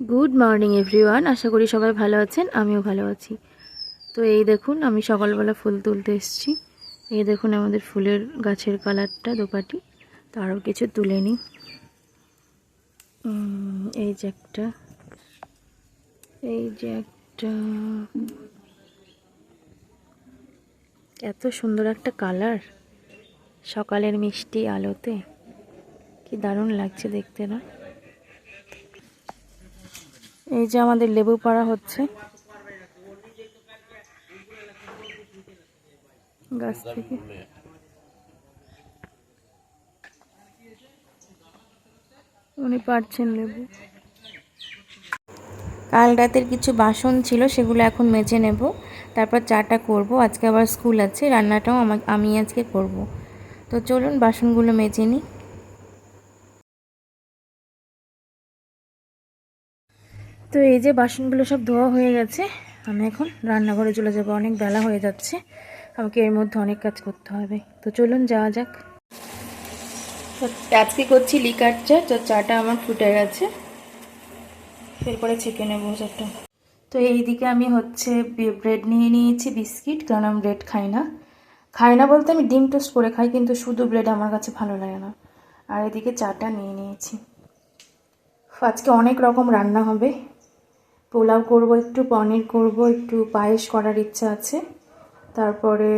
Good morning everyone আশা করি সবাই ভালো আছেন, আমিও ভালো আছি। তো এই দেখুন, আমি সকালবেলা ফুল তুলতে এসেছি। এই দেখুন, আমাদের ফুলের গাছের কালারটা, দোপাটি। তো আরও কিছু তুলে নিই। এই যে একটা, এই যে একটা। এত সুন্দর একটা কালার সকালের মিষ্টি আলোতে। কি দারুণ লাগছে দেখতে না? এই যে আমাদের লেবু পাড়া হচ্ছে। গাছ থেকে। উনি পারছেন লেবু। কাল রাতের কিছু বাসন ছিল, সেগুলো এখন মেজে নেব। তারপর চাটা করব। আজকে আবার স্কুল আছে, রান্নাটাও আমা- আমি আজকে করব। তো চলুন, বাসনগুলো মেজে নিই। তো এই যে বাসনগুলো সব ধোয়া হয়ে গেছে, আমি এখন রান্নাঘরে চলে যাব। অনেক বেলা হয়ে যাচ্ছে, আমাকে এর মধ্যে অনেক কাজ করতে হবে। তো চলুন যাওয়া যাক। আজকে করছি লিকার চা, তো চাটা আমার ফুটে গেছে। এরপরে ছেঁকে নেব চাটা। তো এইদিকে আমি হচ্ছে ব্রেড নিয়ে নিয়েছি, বিস্কিট, কারণ আমি ব্রেড খাই না। খাই না বলতে আমি ডিম টোস্ট করে খাই, কিন্তু শুধু ব্রেড আমার কাছে ভালো লাগে না। আর এদিকে চাটা নিয়ে নিয়েছি। আজকে অনেক রকম রান্না হবে। পোলাও করব একটু পনির করব একটু পায়েস করার ইচ্ছা আছে। তারপরে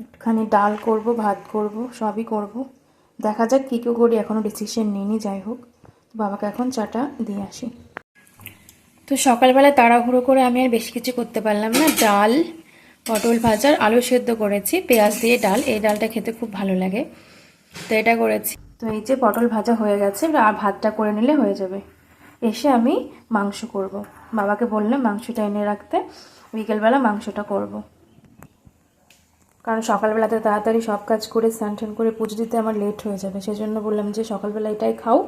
একটুখানি ডাল করব ভাত করব সবই করব। দেখা যাক কী কী করি এখনও ডিসিশন নিইনি যাই হোক। বাবাকে এখন চাটা দিয়ে আসি। তো সকালবেলা তাড়াহুড়ো করে আমি আর বেশি কিছু করতে পারলাম না। ডাল পটল ভাজার আলু সেদ্ধ করেছি পেঁয়াজ দিয়ে ডাল। এই ডালটা খেতে খুব ভালো লাগে। তো এটা করেছি। তো এই যে পটল ভাজা হয়ে গেছে আর ভাতটা করে নিলে হয়ে যাবে। এসে আমি মাংস করব। বাবাকে বললাম মাংসটা এনে রাখতে, বিকেলবেলা মাংসটা করব। কারণ সকালবেলাতে তাড়াতাড়ি সব কাজ করে, স্নান টান করে পুজো দিতে আমার লেট হয়ে যাবে। সেজন্য বললাম যে সকালবেলা এটাই খাও,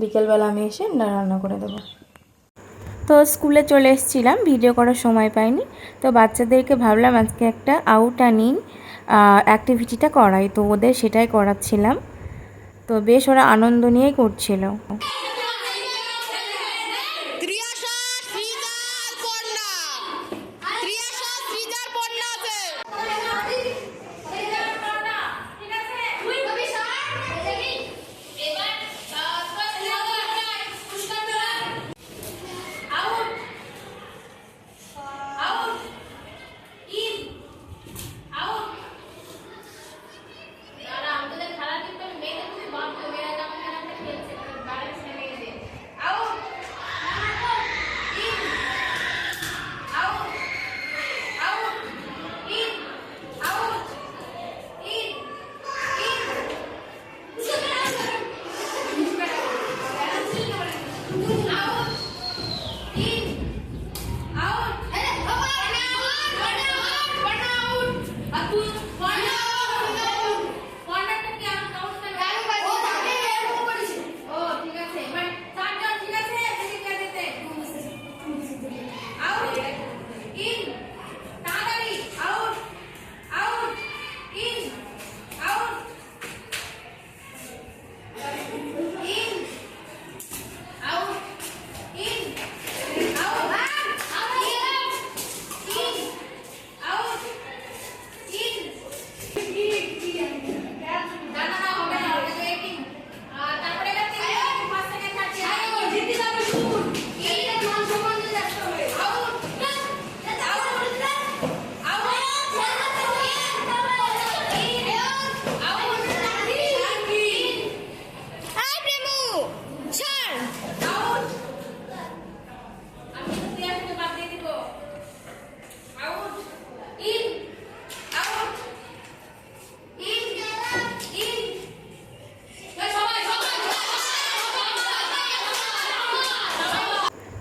বিকেলবেলা আমি এসে রান্না করে দেবো। তো স্কুলে চলে এসেছিলাম ভিডিও করার সময় পাইনি। তো বাচ্চাদেরকে ভাবলাম আজকে একটা আউট আনিং অ্যাক্টিভিটিটা করাই। তো ওদের সেটাই করাচ্ছিলাম। তো বেশ ওরা আনন্দ নিয়েই করছিল।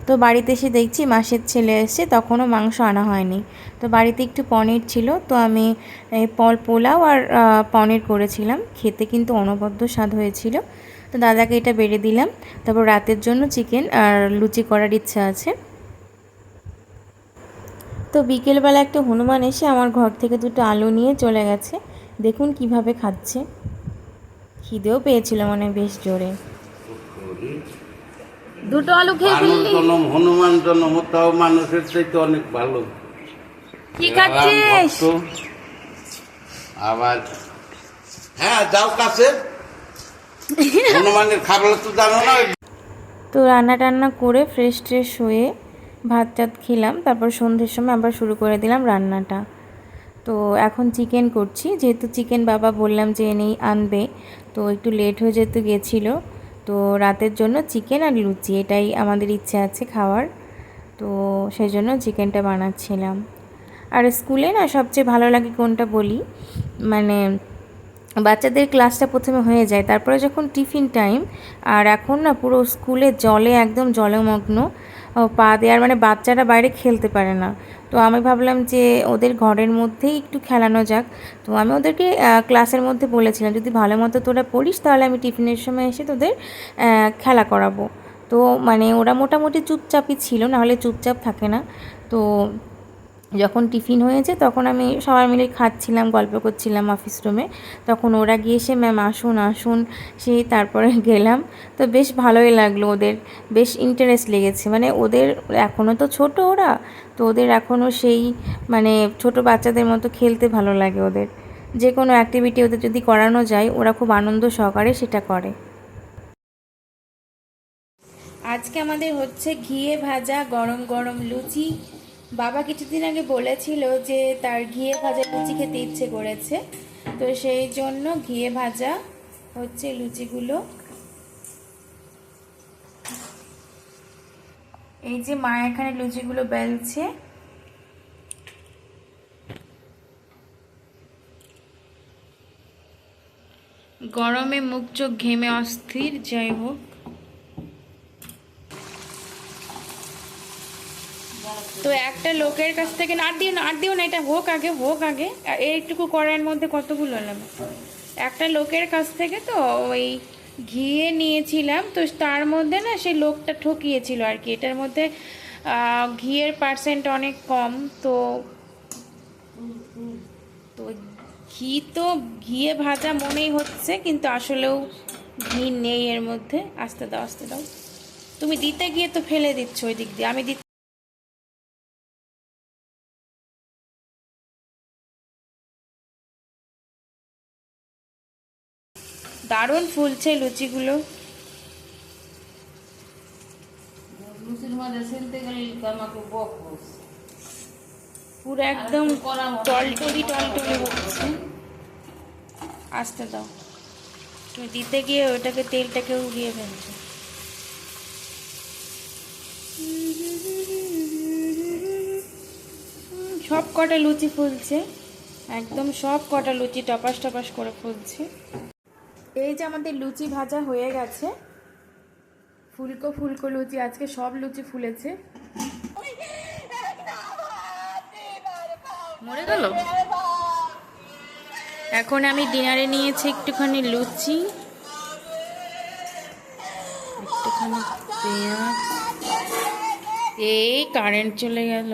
তো বাড়িতে এসে দেখছি মাসের ছেলে এসে তখনও মাংস আনা হয়নি। তো বাড়িতে একটু পনির ছিল, তো আমি পল পোলাও আর পনির করেছিলাম। খেতে কিন্তু অনবদ্য স্বাদ হয়েছিল। তো দাদাকে এটা বেড়ে দিলাম। তারপর রাতের জন্য চিকেন আর লুচি করার ইচ্ছা আছে। তো বিকেলবেলা একটা হনুমান এসে আমার ঘর থেকে দুটো আলু নিয়ে চলে গেছে। দেখুন কীভাবে খাচ্ছে। খিদেও পেয়েছিল মানে বেশ জোরে। দুটো আলু খেয়ে ফেললি? জনম হনুমান জনম তাও মানুষের চাইতে অনেক ভালো। কি খাচ্ছিস? আবার হ্যাঁ যাও কাছে। হনুমানের খাবার তো জানো না। তো রান্না টান্না করে ফ্রেশ ট্রেশ হয়ে ভাত টাত খেলাম তারপর সন্ধ্যের সময় আবার শুরু করে দিলাম রান্নাটা। তো এখন চিকেন করছি যেহেতু চিকেন বাবা বললাম যে এনেই আনবে তো একটু লেট হয়ে যেতে গেছিল তো রাতের জন্য চিকেন আর লুচি, এটাই আমাদের ইচ্ছে আছে খাওয়ার। তো সেই জন্য চিকেনটা বানাচ্ছিলাম। আর স্কুলে না সবচেয়ে ভালো লাগে কোনটা বলি? মানে বাচ্চাদের ক্লাসটা প্রথমে হয়ে যায়, তারপরে যখন টিফিন টাইম, আর এখন না পুরো স্কুলে জলে একদম জলমগ্ন পা দেওয়ার মানে বাচ্চারা বাইরে খেলতে পারে না। তো আমি ভাবলাম যে ওদের ঘরের মধ্যেই একটু খেলানো যাক। তো আমি ওদেরকে ক্লাসের মধ্যে বলেছিলাম, যদি ভালো মতো তোরা পড়িস, তাহলে আমি টিফিনের সময় এসে তোদের খেলা করাবো। তো মানে ওরা মোটামুটি চুপচাপই ছিল নাহলে চুপচাপ থাকে না। তো যখন টিফিন হয়েছে তখন আমি সবাই মিলে খাচ্ছিলাম, গল্প করছিলাম অফিস রুমে তখন ওরা গিয়ে এসে ম্যাম আসুন আসুন। সেই তারপরে গেলাম। তো বেশ ভালোই লাগল ওদের, বেশ ইন্টারেস্ট লেগেছে। মানে ওদের এখনও তো ছোট ওরা, তো ওদের এখনও সেই মানে ছোট বাচ্চাদের মতো খেলতে ভালো লাগে ওদের। যে কোনো অ্যাক্টিভিটি ওদের যদি করানো যায়, ওরা খুব আনন্দ সহকারে সেটা করে। আজকে আমাদের হচ্ছে ঘিয়ে ভাজা, গরম গরম লুচি বাবা কিছুদিন আগে বলেছিল যে তার ঘিয়ে ভাজা লুচি খেতে ইচ্ছে করেছে। তো সেই জন্য ঘিয়ে ভাজা হচ্ছে লুচিগুলো। এই যে মা এখানে লুচিগুলো বেলছে। গরমে মুখ চোখ ঘেমে অস্থির, যাই হোক। তো একটা লোকের কাছ থেকে আর দিও না, আর দিও না, এটা হোক আগে হোক আগে। এইটুকু কড়াইয়ের মধ্যে কতগুলো নেবে একটা লোকের কাছ থেকে তো ওই ঘিয়ে নিয়েছিলাম, তো তার মধ্যে না সেই লোকটা ঠকিয়েছিল আর কি। এটার মধ্যে ঘিয়ের পার্সেন্ট অনেক কম, তো তো ঘি তো ঘিয়ে ভাজা মনেই হচ্ছে, কিন্তু আসলেও ঘি নেই এর মধ্যে। আস্তে দাও আস্তে দাও। তুমি দিতে গিয়ে তো ফেলে দিচ্ছ ওই দিক দিয়ে। আমি দারুণ ফুলছে লুচিগুলো। পুরো একদম টলটলি টলটলি হচ্ছে আসতে দাও। তুমি দিতে গিয়ে ওটাকে তেলটাকে উড়িয়ে ফেলছো। সব কটা লুচি ফুলছে। একদম সব কটা লুচি টপাস টপাস করে ফুলছে। এই যে আমাদের লুচি ভাজা হয়ে গেছে। ফুলকো ফুলকো লুচি, আজকে সব লুচি ফুলেছে। মরে গেল? এখন আমি ডিনারে নিয়েছি একটুখানি লুচি। একটুখানি পেঁয়াজ। এই কারেন্ট চলে গেল।